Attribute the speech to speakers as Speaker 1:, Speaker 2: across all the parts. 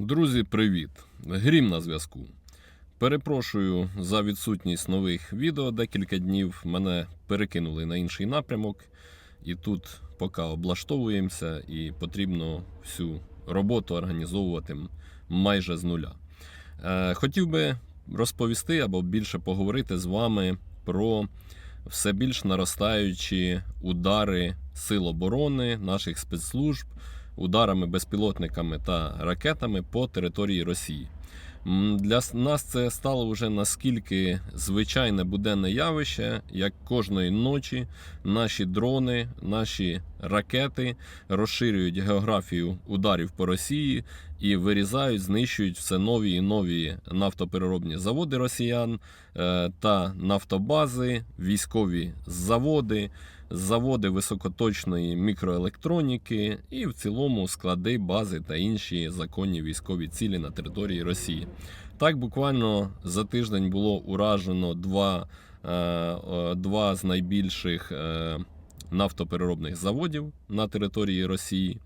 Speaker 1: Друзі, привіт! Грім на зв'язку. Перепрошую за відсутність нових відео декілька днів. Мене перекинули на інший напрямок, і тут поки облаштовуємося, і потрібно всю роботу організовувати майже з нуля. Е, хотів би розповісти або більше поговорити з вами про все більш наростаючі удари сил оборони наших спецслужб ударами безпілотниками та ракетами по території Росії. Для нас це стало вже наскільки звичайне буденне явище, як кожної ночі наші дрони, наші ракети розширюють географію ударів по Росії і вирізають, знищують все нові і нові нафтопереробні заводи росіян е, та нафтобази, військові заводи, заводи високоточної мікроелектроніки і в цілому склади, бази та інші законні військові цілі на території Росії. Так, буквально за тиждень було уражено два, е, два з найбільших е, нафтопереробних заводів на території Росії.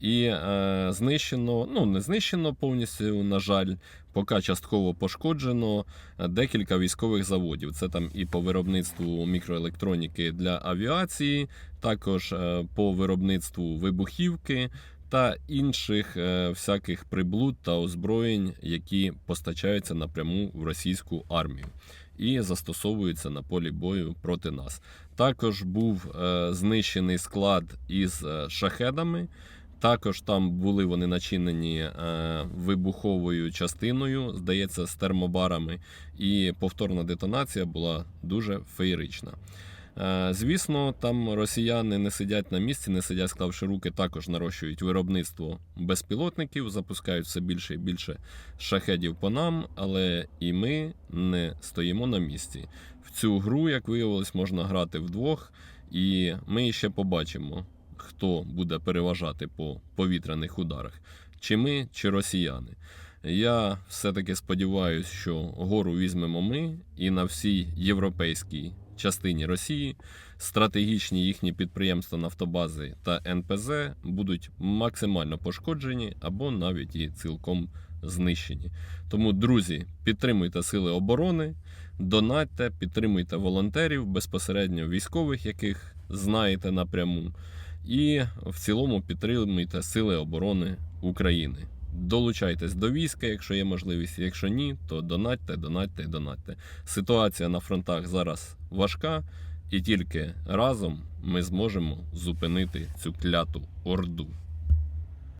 Speaker 1: І е, знищено, ну не знищено повністю, на жаль, поки частково пошкоджено е, декілька військових заводів. Це там і по виробництву мікроелектроніки для авіації, також е, по виробництву вибухівки та інших е, всяких приблуд та озброєнь, які постачаються напряму в російську армію і застосовуються на полі бою проти нас. Також був е, знищений склад із е, шахедами. Також там були вони начинені е, вибуховою частиною, здається, з термобарами, і повторна детонація була дуже феєрична. Е, Звісно, там росіяни не сидять на місці, не сидять, склавши руки, також нарощують виробництво безпілотників, запускають все більше і більше шахедів по нам, але і ми не стоїмо на місці. В цю гру, як виявилось, можна грати вдвох, і ми ще побачимо, хто буде переважати по повітряних ударах, чи ми, чи росіяни. Я все-таки сподіваюся, що гору візьмемо ми і на всій європейській частині Росії стратегічні їхні підприємства Нафтобази та НПЗ будуть максимально пошкоджені або навіть і цілком знищені. Тому, друзі, підтримуйте сили оборони, донатьте, підтримуйте волонтерів, безпосередньо військових, яких знаєте напряму, і в цілому підтримуйте сили оборони України. Долучайтесь до війська, якщо є можливість. Якщо ні, то донатьте, донатьте, донатьте. Ситуація на фронтах зараз важка, і тільки разом ми зможемо зупинити цю кляту орду.